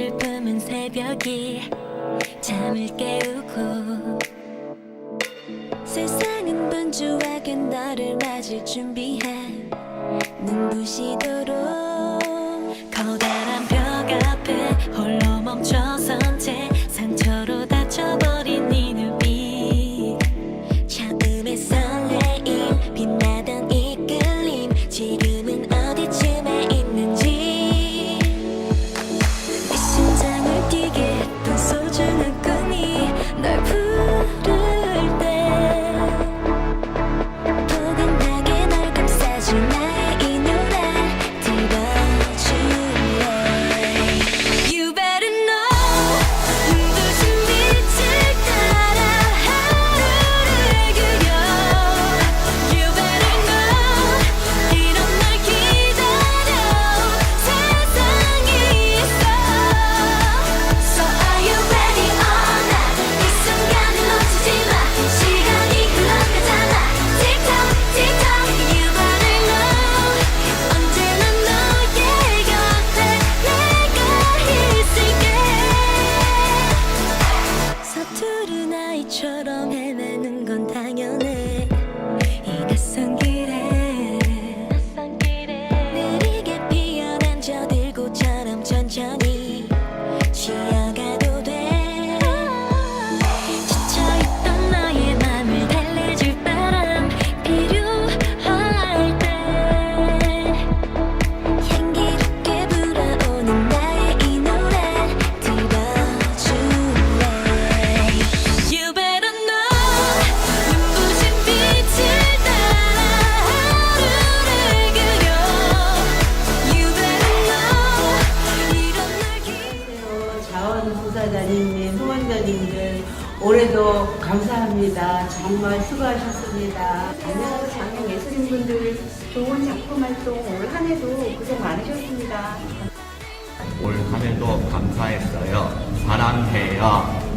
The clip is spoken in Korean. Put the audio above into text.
슬픔은 새벽이 잠을 깨우고 세상은 분주하게 너를 맞을 준비해 눈부시도록 것처럼 봉사자님, 후원자님들 올해도 감사합니다. 정말 수고하셨습니다. 안녕하세요. 장애 예술인분들 좋은 작품 활동 올 한 해도 고생 많으셨습니다. 올 한 해도 감사했어요. 사랑해요.